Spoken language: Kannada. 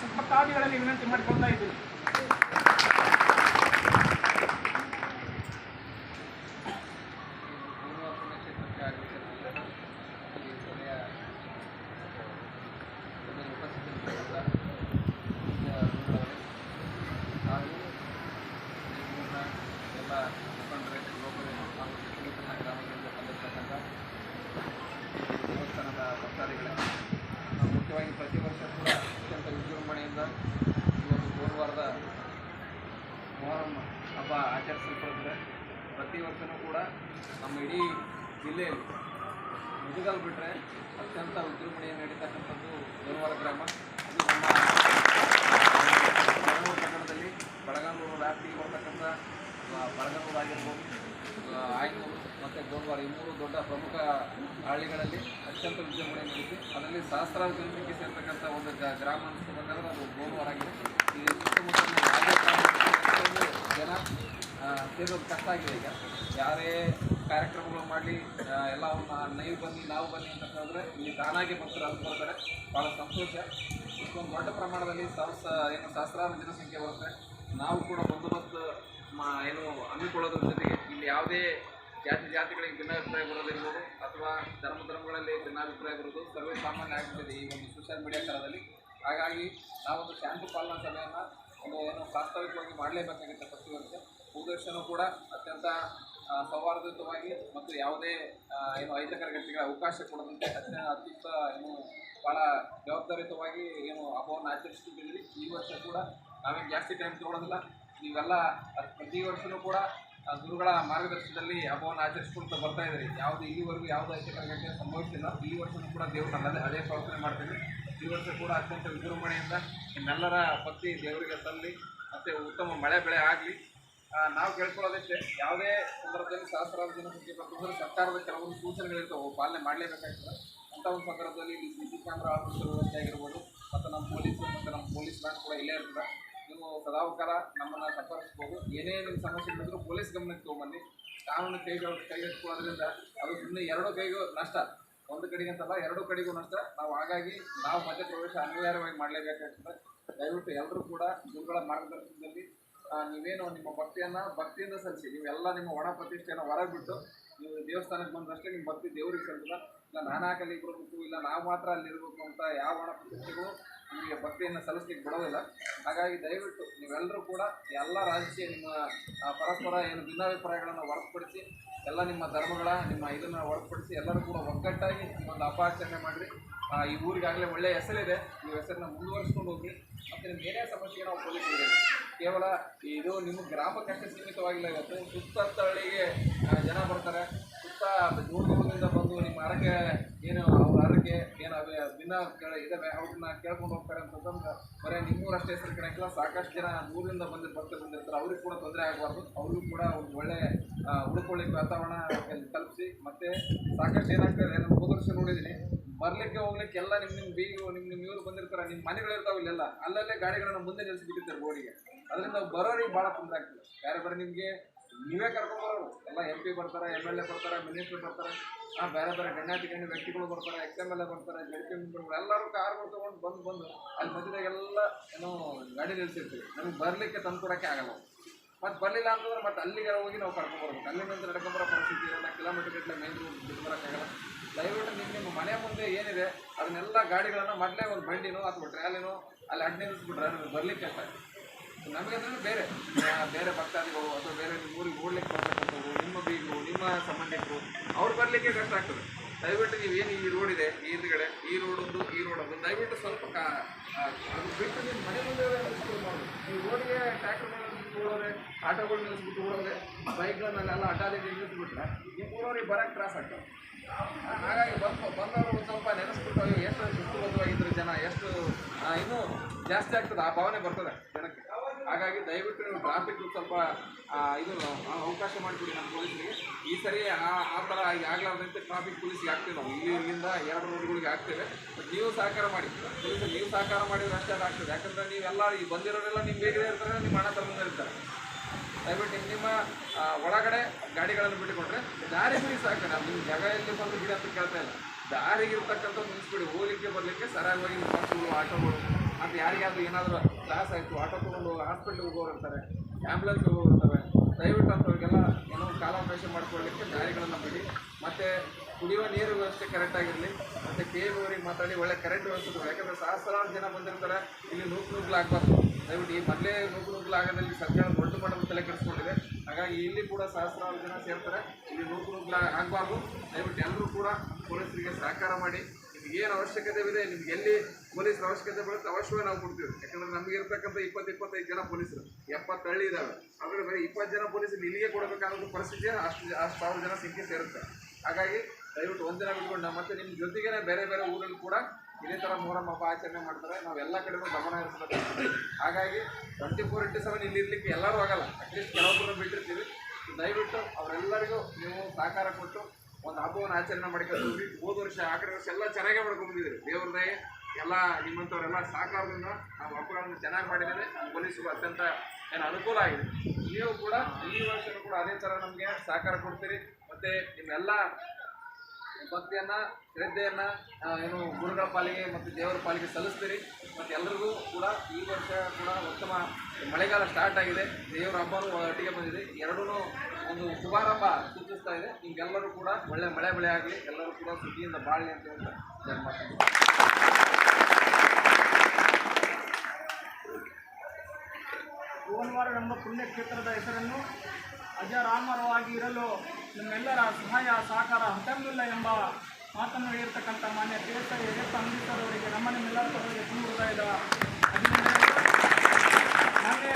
ಸತ್ಪತ್ತಾದಿಗಳಲ್ಲಿ ವಿನಂತಿ ಮಾಡಿಕೊಳ್ತಾ ಇದ್ದೀನಿ ಮುಖ್ಯವಾಗಿ ಪ್ರತಿ ವರ್ಷ ಕೂಡ ಈ ಒಂದು ಗುರುವಾರದ ಮೊಹರಂ ಹಬ್ಬ ಆಚರಿಸಲ್ಪಡುತ್ತದೆ. ಪ್ರತಿ ವರ್ಷವೂ ಕೂಡ ನಮ್ಮ ಇಡೀ ಜಿಲ್ಲೆಯಲ್ಲಿ ಮುದುಗಲ್ ಬಿಟ್ಟರೆ ಅತ್ಯಂತ ವಿಜೃಂಭಣೆಯನ್ನು ನಡೀತಕ್ಕಂಥದ್ದು ಗುರುವಾರ ಗ್ರಾಮ. ಅದು ನಮ್ಮ ಪಟ್ಟಣದಲ್ಲಿ ಬಳಗನೂರು ವ್ಯಾಪ್ತಿಗೆ ಬರ್ತಕ್ಕಂಥ ಆಗಿರ್ಬೋದು ಆ, ಆಯ್ನೂರು ಮತ್ತು ಗೋಲ್ವಾರ ಈ ಮೂರು ದೊಡ್ಡ ಪ್ರಮುಖ ಹಳ್ಳಿಗಳಲ್ಲಿ ಅತ್ಯಂತ ವಿಜೃಂಭಣೆ ನಡೆಸಿ ಅದರಲ್ಲಿ ಸಹಸ್ರಾರು ಜನಸಂಖ್ಯೆ ಸೇರ್ತಕ್ಕಂಥ ಒಂದು ಗ್ರಾಮ ಬಂದಾಗ ಅದು ಗೋಲ್ವಾರ ಆಗಿದೆ. ಈ ಸುತ್ತಮುತ್ತಲಿನ ಯಾವುದೇ ಜನ ಸೇರೋದು ಕಷ್ಟ ಆಗಿದೆ ಈಗ. ಯಾರೇ ಕಾರ್ಯಕ್ರಮಗಳು ಮಾಡಲಿ ಎಲ್ಲ ನೈವ್ ನೀವು ಬನ್ನಿ ನಾವು ಬನ್ನಿ ಅಂತ ಹೇಳಿದ್ರೆ ಇಲ್ಲಿ ತಾನಾಗಿ ಭಕ್ತರು ಅದು ಬರ್ತಾರೆ. ಭಾಳ ಸಂತೋಷ. ಇಷ್ಟೊಂದು ದೊಡ್ಡ ಪ್ರಮಾಣದಲ್ಲಿ ಸಹಸ್ರ ಏನು ಸಹಸ್ರಾರು ಜನಸಂಖ್ಯೆ ಬರುತ್ತೆ. ನಾವು ಕೂಡ ಬಂದೋಬಸ್ತ್ ಮಾ ಏನು ಹಮ್ಮಿಕೊಳ್ಳೋದ್ರ ಜೊತೆಗೆ ಇಲ್ಲಿ ಯಾವುದೇ ಜಾತಿ ಜಾತಿಗಳಿಗೆ ಭಿನ್ನಾಭಿಪ್ರಾಯ ಬರೋದಿರ್ಬೋದು ಅಥವಾ ಧರ್ಮ ಧರ್ಮಗಳಲ್ಲಿ ಭಿನ್ನಾಭಿಪ್ರಾಯ ಬರೋದು ಸರ್ವೇ ಸಾಮಾನ್ಯ ಆಗ್ತದೆ ಈ ಒಂದು ಸೋಷಿಯಲ್ ಮೀಡಿಯಾ ಕಾಲದಲ್ಲಿ. ಹಾಗಾಗಿ ನಾವೊಂದು ಶಾಂತಿ ಪಾಲನಾ ಸಭೆಯನ್ನು ಒಂದು ಏನು ಪ್ರಾಸ್ತಾವಿಕವಾಗಿ ಮಾಡಲೇಬೇಕಾಗುತ್ತೆ ಪ್ರತಿ ವರ್ಷ. ಕೂಡ ಅತ್ಯಂತ ಸೌಹಾರ್ದಯುತವಾಗಿ ಮತ್ತು ಯಾವುದೇ ಏನು ಅಹಿತಕರ ಘಟನೆಗಳ ಅವಕಾಶ ಕೊಡದಂತೆ ಅತ್ಯಂತ ಅತ್ಯುತ್ತ ಏನು ಭಾಳ ಜವಾಬ್ದಾರಿಯುತವಾಗಿ ಏನು ಹಬ್ಬವನ್ನು ಆಚರಿಸ್ತಿದ್ದೀವಿ ಈ ವರ್ಷ ಕೂಡ ನಾವೇನು ಜಾಸ್ತಿ ಟೈಮ್ ತೊಗೊಳೋದಿಲ್ಲ. ನೀವೆಲ್ಲ ಪ್ರತಿ ವರ್ಷವೂ ಕೂಡ ಗುರುಗಳ ಮಾರ್ಗದರ್ಶನದಲ್ಲಿ ಹಬ್ಬವನ್ನು ಆಚರಿಸ್ಕೊಳ್ತಾ ಬರ್ತಾ ಇದ್ದೀರಿ ಯಾವುದು ಇಲ್ಲಿವರೆಗೂ ಯಾವುದೇ ಅಹಿತಕರ ಸಂಭವಿಸಿಲ್ಲ. ಈ ವರ್ಷವೂ ಕೂಡ ದೇವರು ಅದೇ ಅದೇ ಪ್ರಾರ್ಥನೆ ಮಾಡ್ತೀವಿ ಈ ವರ್ಷ ಕೂಡ ಅತ್ಯಂತ ವಿಜೃಂಭಣೆಯಿಂದ ನಿಮ್ಮೆಲ್ಲರ ಪತ್ತಿ ದೇವರಿಗೆ ಸಲ್ಲಿ ಮತ್ತು ಉತ್ತಮ ಮಳೆ ಬೆಳೆ ಆಗಲಿ. ನಾವು ಕೇಳ್ಕೊಳ್ಳೋದಕ್ಕೆ ಯಾವುದೇ ಸಂದರ್ಭದಲ್ಲಿ ಸಹಸ್ರಾರು ಜನಸಂಖ್ಯೆ ಬರ್ತಂದ್ರೆ ಸರ್ಕಾರದ ಕೆಲವೊಂದು ಸೂಚನೆಗಳಿರ್ತಾವೆ ಪಾಲನೆ ಮಾಡಲೇಬೇಕಾಗ್ತದೆ. ಅಂಥ ಒಂದು ಸಂದರ್ಭದಲ್ಲಿ ಇಲ್ಲಿ ಸಿ ಸಿ ಕ್ಯಾಮ್ರಾ ಅಳವಡಿಸಿರುವಂತೆ ಆಗಿರ್ಬೋದು, ಮತ್ತು ನಮ್ಮ ಪೊಲೀಸರು ಮತ್ತು ನಮ್ಮ ಪೊಲೀಸ್ ಬ್ಯಾಂಕ್ ಕೂಡ ಇಲ್ಲೇ ಇರ್ತದೆ. ನೀವು ಸದಾವಕಾಲ ನಮ್ಮನ್ನು ಸಂಪರ್ಕಿಸ್ಬೋದು ಏನೇ ನಿಮ್ಮ ಸಮಸ್ಯೆ ಇದ್ದರೂ ಪೊಲೀಸ್ ಗಮನಕ್ಕೆ ತೊಗೊಂಬನ್ನಿ. ಕಾನೂನು ಕೈಗೆ ಕೈಗೆತ್ತಿಕೊಳ್ಳೋದ್ರಿಂದ ಅದು ಸುಮ್ಮನೆ ಎರಡೂ ಕೈಗೂ ನಷ್ಟ. ಒಂದು ಕಡೆಗೆ ಅಂತಲ್ಲ, ಎರಡೂ ಕಡೆಗೂ ನಷ್ಟ. ನಾವು ಹಾಗಾಗಿ ನಾವು ಮಧ್ಯ ಪ್ರವೇಶ ಅನಿವಾರ್ಯವಾಗಿ ಮಾಡಲೇಬೇಕಾಗ್ತದೆ. ದಯವಿಟ್ಟು ಎಲ್ಲರೂ ಕೂಡ ಗುರುಗಳ ಮಾರ್ಗದರ್ಶನದಲ್ಲಿ ನೀವೇನು ನಿಮ್ಮ ಭಕ್ತಿಯನ್ನು, ಭಕ್ತಿಯಿಂದ ಸಲ್ಲಿಸಿ. ನೀವೆಲ್ಲ ನಿಮ್ಮ ಒಣ ಪ್ರತಿಷ್ಠೆಯನ್ನು ಹೊರಗೆ ಬಿಟ್ಟು ನೀವು ದೇವಸ್ಥಾನಕ್ಕೆ ಬಂದಷ್ಟೇ ನಿಮ್ಮ ಭಕ್ತಿ ದೇವ್ರಿಗೆ ಸಲ್ತದ ಇಲ್ಲ ನಾನು ಹಾಕಲ್ಲಿ ಇಬ್ಬರು ಇಲ್ಲ ನಾವು ಮಾತ್ರ ಅಲ್ಲಿ ಇರಬೇಕು ಅಂತ ಯಾವ ಒಣ ಪ್ರತಿಷ್ಠೆಗಳು ನಿಮಗೆ ಭಕ್ತಿಯನ್ನು ಸಲ್ಲಿಸ್ಲಿಕ್ಕೆ ಬಿಡೋದಿಲ್ಲ. ಹಾಗಾಗಿ ದಯವಿಟ್ಟು ನೀವೆಲ್ಲರೂ ಕೂಡ ಎಲ್ಲ ರಾಜಕೀಯ ನಿಮ್ಮ ಪರಸ್ಪರ ಏನು ಭಿನ್ನಾಭಿಪ್ರಾಯಗಳನ್ನು ಹೊರತುಪಡಿಸಿ ಎಲ್ಲ ನಿಮ್ಮ ಧರ್ಮಗಳ, ನಿಮ್ಮ ಇದನ್ನು ಹೊರತುಪಡಿಸಿ ಎಲ್ಲರೂ ಕೂಡ ಒಗ್ಗಟ್ಟಾಗಿ ಒಂದು ಅಪಾಚರಣೆ ಮಾಡಿರಿ. ಈ ಊರಿಗಾಗಲೇ ಒಳ್ಳೆಯ ಹೆಸರಿದೆ. ಈ ಹೆಸರನ್ನ ಮುಂದುವರಿಸ್ಕೊಂಡು ಹೋಗಿ ಮತ್ತು ನಿಮ್ಮ ಏನೇ ಸಮಸ್ಯೆಗೆ ನಾವು ಪೊಲೀಸರಿಗೆ ಕೇವಲ ಇದು ನಿಮ್ಮ ಗ್ರಾಮಕ್ಕಷ್ಟೇ ಸೀಮಿತವಾಗಿಲ್ಲ ಇವತ್ತು. ಸುತ್ತ ಹಳ್ಳಿಗೆ ಜನ ಬರ್ತಾರೆ. ಸುತ್ತ ದೂರ ದೂರದಿಂದ ಬಂದು ನಿಮ್ಮ ಅರಕೆ, ಏನು ಅವ್ರ ಆರೋಗ್ಯ ಭಿನ್ನ ಕೇಳ ಇದಾವೆ. ಅವ್ರನ್ನ ಕೇಳ್ಕೊಂಡು ಹೋಗ್ತಾರೆ ಅಂತಂದ್ರೆ ಬರೀ ನಿಮ್ಮೂರಷ್ಟೇ ಹೆಸರು ಕಣಕ್ಕಿಲ್ಲ ಸಾಕಷ್ಟು ಜನ ಊರಿಂದ ಬಂದು ಬರ್ತಾ ಬಂದಿರ್ತಾರೆ. ಅವ್ರಿಗೆ ಕೂಡ ತೊಂದರೆ ಆಗಬಾರ್ದು. ಅವ್ರಿಗೂ ಕೂಡ ಒಂದು ಒಳ್ಳೆ ಉಳ್ಕೊಳ್ಳಿ ವಾತಾವರಣ ಕಲ್ಪಿಸಿ ಮತ್ತೆ ಸಾಕಷ್ಟು ಏನಾಗ್ತದೆ ನಾನು ಹೋದ ವರ್ಷ ನೋಡಿದ್ದೀನಿ ಬರ್ಲಿಕ್ಕೆ ಹೋಗ್ಲಿಕ್ಕೆ ಎಲ್ಲ ನಿಮ್ಮ ನಿಮ್ಮ ಬೀಗರು ನಿಮ್ಮ ನಿಮ್ಮ ಇವರು ಬಂದಿರ್ತಾರೆ. ನಿಮ್ಮ ಇರ್ತಾವ ಇಲ್ಲೆಲ್ಲ. ಅಲ್ಲಲ್ಲೇ ಗಾಡಿಗಳನ್ನ ಮುಂದೆ ನಿಲ್ಲಿಸ್ಬಿಟ್ಟಿರ್ತಾರೆ ರೋಡಿಗೆ. ಅದರಿಂದ ಬರೋರಿಗೆ ಭಾಳ ತೊಂದರೆ ಆಗ್ತದೆ. ಬೇರೆ ಬೇರೆ ನಿಮಗೆ ನೀವೇ ಕರ್ಕೊಂಡು ಬರೋರು ಎಲ್ಲ ಎಂ ಪಿ ಬರ್ತಾರೆ ಎಂ ಎಲ್ ಎ ಬರ್ತಾರೆ ಮಿನಿಸ್ಟರ್ ಬರ್ತಾರೆ ಬೇರೆ ಬೇರೆ ಗಣ್ಯಾತಿ ಗಣ್ಯ ವ್ಯಕ್ತಿಗಳು ಬರ್ತಾರೆ ಎಕ್ಸ್ ಎಂ ಎಲ್ ಎ ಬರ್ತಾರೆ ಜೆ ಮೆಂಬರ್ಗಳು ಎಲ್ಲರೂ ಕಾರ್ಗಳು ತೊಗೊಂಡು ಬಂದು ಬಂದು ಅಲ್ಲಿ ಮಧ್ಯದಾಗೆಲ್ಲ ಏನೋ ಗಾಡಿ ನಿಲ್ಸಿರ್ತೀವಿ. ನಮಗೆ ಬರಲಿಕ್ಕೆ ತಂದು ಕೊಡೋಕ್ಕೆ ಆಗಲ್ಲ. ಮತ್ತು ಬರಲಿಲ್ಲ ಅಂತಂದ್ರೆ ಮತ್ತೆ ಅಲ್ಲಿಗೆ ಹೋಗಿ ನಾವು ಕರ್ಕೊಂಡು ಬರ್ಬೇಕು ಅಲ್ಲಿಂದ ನಡ್ಕೊಂಬರೋ ಪರಿಸ್ಥಿತಿ ಇರಲ್ಲ. ಕಿಲೋಮೀಟರ್ ಗಟ್ಟಲೆ ಮೇನ್ ರೋಡ್ ಬಿಟ್ಟು ಬರೋಕ್ಕಾಗಲ್ಲ ದಯವಿಟ್ಟು ನಿಮ್ಮ ನಿಮ್ಮ ಮನೆ ಮುಂದೆ ಏನಿದೆ, ಅದನ್ನೆಲ್ಲ ಗಾಡಿಗಳನ್ನು ಮೊದಲೇ ಒಂದು ಬಂಡಿನೋ ಅಥವಾ ಟ್ರ್ಯಾಲಿನೋ ಅಲ್ಲಿ ಅಡ್ಡ ನಿಲ್ಲಿಸ್ಬಿಟ್ರೆ ನಮಗೆ ಬರಲಿಕ್ಕೆ ಕಷ್ಟ ನಮಗೆ ಅಂದ್ರೆ ಬೇರೆ ಬೇರೆ ಭಕ್ತಾದಿಗಳು ಅಥವಾ ಬೇರೆ ಊರಿಗೆ ಓಡ್ಲಿಕ್ಕೆ ಬರ್ತಕ್ಕಂಥವ್ರು ನಿಮ್ಮ ಬೀಗರು, ನಿಮ್ಮ ಸಂಬಂಧಿಕರು, ಅವ್ರು ಬರಲಿಕ್ಕೆ ಕಷ್ಟ ಆಗ್ತದೆ. ದಯವಿಟ್ಟು ನೀವು ಏನು ಈ ರೋಡ್ ಇದೆ, ಈ ಹಿಂದ್ಗಡೆ, ಈ ರೋಡ್ ಒಂದು, ಈ ರೋಡ್ ಒಂದು, ದಯವಿಟ್ಟು ಸ್ವಲ್ಪ ಅದು ಬಿಟ್ಟು ನಿಮ್ಮ ಮನೆ ಮುಂದೆ ಮಾಡೋದು ಈ ರೋಡಿಗೆ ಟ್ರ್ಯಾಕ್ಟರ್ಗಳನ್ನ ಓಡೋರೆ ಆಟೋಗಳು ನಿಲ್ಲಿಸ್ಬಿಟ್ಟು ಓಡೋರೆ ಬೈಕ್ಗಳನ್ನೆಲ್ಲ ಅಡ್ಡಾದಿ ನಿಲ್ಲಿಸ್ಬಿಟ್ರೆ ಈ ಊರವ್ರಿಗೆ ಬರೋಕ್ಕೆ ತ್ರಾಸ ಆಗ್ತದೆ. ಹಾಗಾಗಿ ಬಂದು, ಬಂದವರು ಸ್ವಲ್ಪ ನೆನೆಸ್ಬಿಟ್ಟು ಎಷ್ಟು ಶಿಸ್ತುಬದ್ಧವಾಗಿದ್ರು ಜನ, ಎಷ್ಟು ಇನ್ನೂ ಜಾಸ್ತಿ ಆಗ್ತದೆ, ಆ ಭಾವನೆ ಬರ್ತದೆ. ಹಾಗಾಗಿ ದಯವಿಟ್ಟು ನೀವು ಟ್ರಾಫಿಕ್ ಸ್ವಲ್ಪ ಇದು ಅವಕಾಶ ಮಾಡಿಕೊಡಿ ನಮ್ಮ ಪೊಲೀಸರಿಗೆ. ಈ ಸರಿ ಆ ಆ ಥರ ಆಗಲಾರ್ದಂತೆ ಟ್ರಾಫಿಕ್ ಪೊಲೀಸ್ಗೆ ಹಾಕ್ತೀವಿ ನಾವು ಇಲ್ಲಿ ಇಲ್ಲಿಂದ ಎರಡು ರೋಡ್ಗಳಿಗೆ ಹಾಕ್ತೇವೆ ನೀವು ಸಹಕಾರ ಮಾಡಿ. ನೀವು ಸಹಕಾರ ಮಾಡಿದ್ರೆ ಅಷ್ಟೇ ಆಗ್ತದೆ. ಯಾಕಂದರೆ ನೀವೆಲ್ಲ ಈ ಬಂದಿರೋರೆಲ್ಲ ನಿಮ್ಮ ಬೇಗ ಇರ್ತಾರೆ, ನಿಮ್ಮ ಹಣ ತಗೊಂಡು ಇರ್ತಾರೆ ದಯವಿಟ್ಟು ನಿಮ್ಮ ಒಳಗಡೆ ಗಾಡಿಗಳನ್ನು ಬಿಟ್ಟುಕೊಂಡ್ರೆ ದಾರಿ ಬಿಡಿ ಸಾಕು ನಿಮ್ಮ ಜಾಗ ಎಲ್ಲಿ ಬಂದು ಬಿಡಿ ಅಂತ ಕೇಳ್ತಾ ಇಲ್ಲ. ದಾರಿಗೆ ಇರ್ತಕ್ಕಂಥ ಹೋಗಲಿಕ್ಕೆ, ಬರಲಿಕ್ಕೆ ಸರಾಗವಾಗಿ ಬಸ್ಸುಗಳು ಆಟೋಗಳು ಅದು ಯಾರಿಗಾದ್ರೂ ಏನಾದರೂ ತ್ರಾಸ ಆಯಿತು ಆಟೋ ತೊಗೊಂಡು ಹಾಸ್ಪಿಟ್ಲಿಗೆ ಹೋಗೋರು ಇರ್ತಾರೆ ಆ್ಯಂಬುಲೆನ್ಸ್ ಹೋಗೋರು ಇರ್ತಾರೆ ದಯವಿಟ್ಟು ಅಂಥವ್ರಿಗೆಲ್ಲ ಏನೋ ಕಾಲಾವಕಾಶ ಮಾಡ್ಕೊಳ್ಳಿಕ್ಕೆ ದಾರಿಗಳನ್ನು ಬಿಡಿ. ಮತ್ತು ಕುಡಿಯುವ ನೀರು ವ್ಯವಸ್ಥೆ ಕರೆಕ್ಟಾಗಿರಲಿ ಮತ್ತು ಕೆ ಅವರಿಗೆ ಮಾತಾಡಿ ಒಳ್ಳೆ ಕರೆಂಟ್ ವ್ಯವಸ್ಥೆ ಯಾಕಂದರೆ ಸಹಸ್ರಾರು ಜನ ಬಂದಿರ್ತಾರೆ. ಇಲ್ಲಿ ನೂಕು ಆಗಬಾರ್ದು. ದಯವಿಟ್ಟು ಈ ಮೊದಲೇ ನೂಕು ಆಗೋದಲ್ಲಿ ಸರ್ಕಾರ ದೊಡ್ಡ ಮಟ್ಟದ ತಲೆ ಕೆಡಿಸ್ಕೊಂಡಿದೆ. ಹಾಗಾಗಿ ಇಲ್ಲಿ ಕೂಡ ಸಹಸ್ರಾರು ಜನ ಸೇರ್ತಾರೆ. ಇಲ್ಲಿ ನೂಕು ನೂಕ್ಲು ಆಗಬಾರ್ದು. ದಯವಿಟ್ಟು ಎಲ್ಲರೂ ಕೂಡ ಪೊಲೀಸರಿಗೆ ಸಹಕಾರ ಮಾಡಿ. ಏನು ಅವಶ್ಯಕತೆ ಇದೆ, ನಿಮ್ಗೆ ಎಲ್ಲಿ ಪೊಲೀಸರ ಅವಶ್ಯಕತೆ ಬರುತ್ತೆ ಅವಶ್ಯವೇ ನಾವು ಕೊಡ್ತೀವಿ. ಯಾಕಂದ್ರೆ ನಮಗೆ ಇರ್ತಕ್ಕಂಥ ಇಪ್ಪತ್ತು, ಇಪ್ಪತ್ತೈದು ಜನ ಪೊಲೀಸರು, ಎಪ್ಪತ್ತು ಹಳ್ಳಿ ಇದಾವೆ. ಆದರೆ ಬರೀ ಇಪ್ಪತ್ತು ಜನ ಪೊಲೀಸರು ಇಲ್ಲಿಗೆ ಕೊಡಬೇಕಾದ ಪರಿಸ್ಥಿತಿ ಅಷ್ಟು ಅಷ್ಟು ಸಾವಿರ ಜನ ಸಂಖ್ಯೆ ಸೇರುತ್ತೆ. ಹಾಗಾಗಿ ದಯವಿಟ್ಟು ಒಂದಿನ ಬಿಟ್ಕೊಂಡು ನಾವು ಮತ್ತೆ ನಿಮ್ಮ ಜೊತೆಗೇನೆ ಬೇರೆ ಬೇರೆ ಊರಲ್ಲಿ ಕೂಡ ಇದೇ ಥರ ಮೊಹರಂ ಹಬ್ಬ ಆಚರಣೆ ಮಾಡ್ತಾರೆ. ನಾವು ಎಲ್ಲ ಕಡೆ ಗಮನ ಇರ್ತದೆ ಹಾಗಾಗಿ ಟ್ವೆಂಟಿ ಫೋರ್ ಇಂಟು ಸೆವೆನ್ ಇಲ್ಲಿ ಇರ್ಲಿಕ್ಕೆ ಎಲ್ಲರೂ ಆಗಲ್ಲ. ಅಟ್ಲೀಸ್ಟ್ ಕೆಲವೊಬ್ಬರು ಬಿಟ್ಟಿರ್ತೀವಿ. ದಯವಿಟ್ಟು ಅವರೆಲ್ಲರಿಗೂ ನೀವು ಸಹಕಾರ ಕೊಟ್ಟು ಒಂದು ಹಬ್ಬವನ್ನು ಆಚರಣೆ ಮಾಡ್ಕೊಂಡು ಹೋದ ವರ್ಷ ಆ ವರ್ಷ ಎಲ್ಲ ಚೆನ್ನಾಗೇ ಮಾಡ್ಕೊಂಡ್ಬಂದಿದ್ರು ದೇವ್ರದೇ, ಎಲ್ಲ ನಿಮ್ಮಂಥವರೆಲ್ಲ ಸಹಕಾರದಿಂದ ನಾವು ಹಬ್ಬಗಳನ್ನು ಚೆನ್ನಾಗಿ ಮಾಡಿದ್ದೇವೆ. ಪೊಲೀಸರು ಅತ್ಯಂತ ಏನು ಅನುಕೂಲ ಆಗಿದೆ. ನೀವು ಕೂಡ ಈ ವರ್ಷನೂ ಕೂಡ ಅದೇ ಥರ ನಮಗೆ ಸಹಕಾರ ಕೊಡ್ತೀರಿ. ಮತ್ತು ನಿಮ್ಮೆಲ್ಲ ಭಕ್ತಿಯನ್ನು, ಶ್ರದ್ಧೆಯನ್ನು ಏನು ಗುರುಗಳ ಪಾಲಿಗೆ ಮತ್ತು ದೇವರ ಪಾಲಿಗೆ ಸಲ್ಲಿಸ್ತೀರಿ. ಮತ್ತು ಎಲ್ಲರಿಗೂ ಕೂಡ ಈ ವರ್ಷ ಕೂಡ ಉತ್ತಮ ಮಳೆಗಾಲ ಸ್ಟಾರ್ಟ್ ಆಗಿದೆ. ದೇವರ ಹಬ್ಬನೂ ಒಟ್ಟಿಗೆ ಬಂದಿದೆ. ಎರಡೂ ಒಂದು ಶುಭಾರಂಭ. ಸೂಚಿಸ್ತಾ ಇದೆ. ಈಗೆಲ್ಲರೂ ಕೂಡ ಒಳ್ಳೆ ಮಳೆ ಬೆಳೆ ಆಗಲಿ, ಎಲ್ಲರೂ ಕೂಡ ಸುದ್ದಿಯಿಂದ ಬಾಳಲಿ ಅಂತ ಹೇಳ್ತಾ ನಮ್ಮ ಕುಣ್ಯ ಪುಣ್ಯಕ್ಷೇತ್ರದ ಹೆಸರನ್ನು ಅಜರಾಮರವಾಗಿ ಇರಲು ನಿಮ್ಮೆಲ್ಲರ ಸಹಾಯ, ಸಹಕಾರ ಹತ್ತಿಲ್ಲ ಎಂಬ ಮಾತನ್ನು ಹೇಳಿರ್ತಕ್ಕಂಥ ಮಾನ್ಯ ತೀರ್ಥ ಯಡಿಯೂರಪ್ಪ ಅಂಬೇಡ್ಕರ್ ಅವರಿಗೆ ನಮ್ಮ ಪರವಾಗಿ ಹೃದಯದ